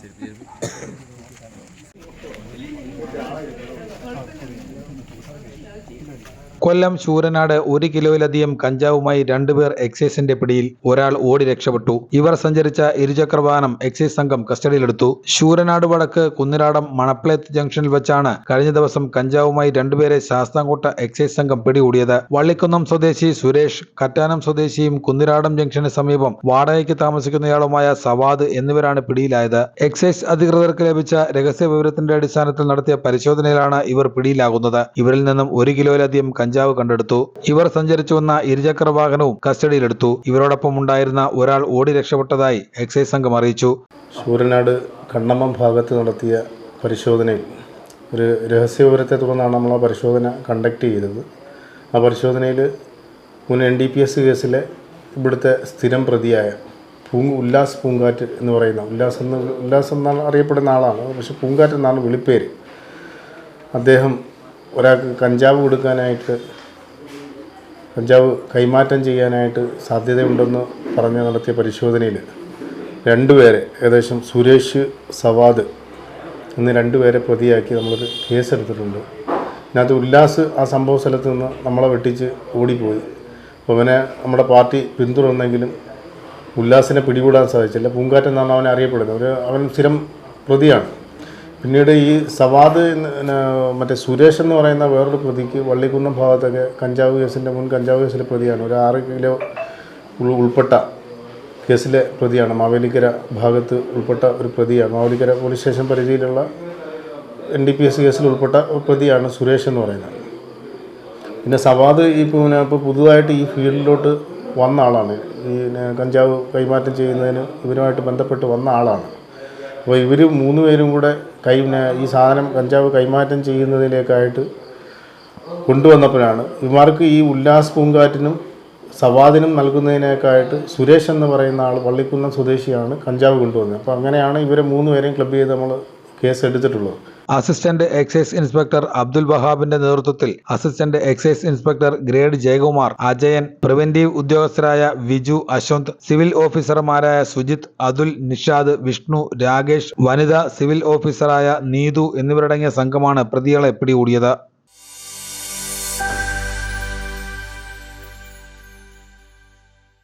ചെരുപ്പ് ചെരുപ്പ് കൊല്ലം ശൂരനാട് ഒരു കിലോയിലധികം കഞ്ചാവുമായി രണ്ടുപേർ എക്സൈസിന്റെ പിടിയിൽ ഒരാൾ ഓടി രക്ഷപ്പെട്ടു. ഇവർ സഞ്ചരിച്ച ഇരുചക്ര വാഹനം എക്സൈസ് സംഘം കസ്റ്റഡിയിലെടുത്തു. ശൂരനാട് വടക്ക് കുന്നിരാടം മണപ്ലേത്ത് ജംഗ്ഷനിൽ വെച്ചാണ് കഴിഞ്ഞ ദിവസം കഞ്ചാവുമായി രണ്ടുപേരെ ശാസ്താംകോട്ട എക്സൈസ് സംഘം പിടികൂടിയത്. വള്ളിക്കുന്നം സ്വദേശി സുരേഷ് കറ്റാനം സ്വദേശിയും കുന്നിരാടം ജംഗ്ഷന് സമീപം വാടകയ്ക്ക് താമസിക്കുന്നയാളുമായ സവാദ് എന്നിവരാണ് പിടിയിലായത്. എക്സൈസ് അധികൃതർക്ക് ലഭിച്ച രഹസ്യ വിവരത്തിന്റെ അടിസ്ഥാനത്തിൽ നടത്തിയ പരിശോധനയിലാണ് ഇവർ പിടിയിലാകുന്നത്. ഇവരിൽ നിന്നും ഒരു കിലോയിലധികം കഞ്ചാവ് കണ്ടെടുത്തു. ഇവർ സഞ്ചരിച്ചു വന്ന ഇരുചക്ര വാഹനവും കസ്റ്റഡിയിലെടുത്തു. ഇവരോടൊപ്പം ഉണ്ടായിരുന്ന ഒരാൾ ഓടി രക്ഷപ്പെട്ടതായി എക്സൈസ് സംഘം അറിയിച്ചു. സൂര്യനാട് കണ്ണമ്മം ഭാഗത്ത് നടത്തിയ പരിശോധനയിൽ ഒരു രഹസ്യവിവരത്തെ തുടർന്നാണ് നമ്മൾ ആ പരിശോധന കണ്ടക്ട് ചെയ്തത്. ആ പരിശോധനയിൽ മുൻ എൻ ഡി പി എസ് കേസിലെ ഇവിടുത്തെ സ്ഥിരം പ്രതിയായ പൂ ഉല്ലാസ് പൂങ്കാറ്റ് എന്ന് പറയുന്ന ഉല്ലാസ് എന്ന് ഉല്ലാസ് എന്നാണ് അറിയപ്പെടുന്ന ആളാണ്. പക്ഷെ പൂങ്കാറ്റ് എന്നാണ് വിളിപ്പേര്. അദ്ദേഹം ഒരാൾക്ക് കഞ്ചാവ് കൊടുക്കാനായിട്ട് കഞ്ചാവ് കൈമാറ്റം ചെയ്യാനായിട്ട് സാധ്യതയുണ്ടെന്ന് പറഞ്ഞ് നടത്തിയ പരിശോധനയിൽ രണ്ടുപേരെ ഏകദേശം സുരേഷ് സവാദ് എന്ന് രണ്ടുപേരെ പ്രതിയാക്കി നമ്മളൊരു കേസെടുത്തിട്ടുണ്ട്. ഇതിനകത്ത് ഉല്ലാസ് ആ സംഭവ സ്ഥലത്ത് നിന്ന് നമ്മളെ വെട്ടിച്ച് ഓടിപ്പോയി. അപ്പോൾ അവനെ നമ്മുടെ പാർട്ടി പിന്തുടർന്നെങ്കിലും ഉല്ലാസിനെ പിടികൂടാൻ സാധിച്ചില്ല. പൂങ്കാറ്റെന്നാണ് അവനെ അറിയപ്പെടുന്നത്. ഒരു അവൻ സ്ഥിരം പ്രതിയാണ്. പിന്നീട് ഈ സവാദ് മറ്റേ സുരേഷ് എന്ന് പറയുന്ന വേറൊരു പ്രതിക്ക് വള്ളിക്കുന്നം ഭാഗത്തൊക്കെ കഞ്ചാവ് കേസിന്റെ മുൻ കഞ്ചാവ് കേസിലെ പ്രതിയാണ്. ഒരു ആറ് കിലോ ഉൾപ്പെട്ട കേസിലെ പ്രതിയാണ്. മാവേലിക്കര ഭാഗത്ത് ഉൾപ്പെട്ട ഒരു പ്രതിയാണ്. മാവേലിക്കര പോലീസ് സ്റ്റേഷൻ പരിധിയിലുള്ള എൻ ഡി പി എസ് കേസിൽ ഉൾപ്പെട്ട പ്രതിയാണ് സുരേഷ് എന്ന് പറയുന്നത്. പിന്നെ സവാദ് ഈ പിന്നെ ഇപ്പോൾ പുതുതായിട്ട് ഈ ഫീൽഡിലോട്ട് വന്ന ആളാണ്. ഈ കഞ്ചാവ് കൈമാറ്റം ചെയ്യുന്നതിന് ഇവരുമായിട്ട് ബന്ധപ്പെട്ട് വന്ന ആളാണ്. അപ്പോൾ ഇവർ മൂന്ന് പേരും കൂടെ കൈ ഈ സാധനം കഞ്ചാവ് കൈമാറ്റം ചെയ്യുന്നതിലേക്കായിട്ട് കൊണ്ടുവന്നപ്പോഴാണ്. ഇവർക്ക് ഈ ഉല്ലാസ് പൂങ്കാറ്റിനും സവാദിനും നൽകുന്നതിനേക്കായിട്ട് സുരേഷ് എന്ന് പറയുന്ന ആൾ വള്ളിക്കുന്നം സ്വദേശിയാണ് കഞ്ചാവ് കൊണ്ടുവന്നത്. അപ്പോൾ അങ്ങനെയാണ് ഇവരെ മൂന്ന് പേരെയും ക്ലബ് ചെയ്ത് നമ്മൾ കേസ് എടുത്തിട്ടുള്ളത്. അസിസ്റ്റന്റ് എക്സൈസ് ഇൻസ്പെക്ടർ അബ്ദുൽ വഹാബിന്റെ നേതൃത്വത്തിൽ assistant excise inspector grade Jayakumar Ajayan preventive ഉദ്യോഗസ്ഥരായ Viju Ashwanth civil ഓഫീസർമാരായ സുജിത് അതുൽ നിഷാദ് വിഷ്ണു രാകേഷ് വനിതാ സിവിൽ ഓഫീസറായ നീതു എന്നിവരടങ്ങിയ സംഘമാണ് പ്രതികളെ പിടികൂടിയത്.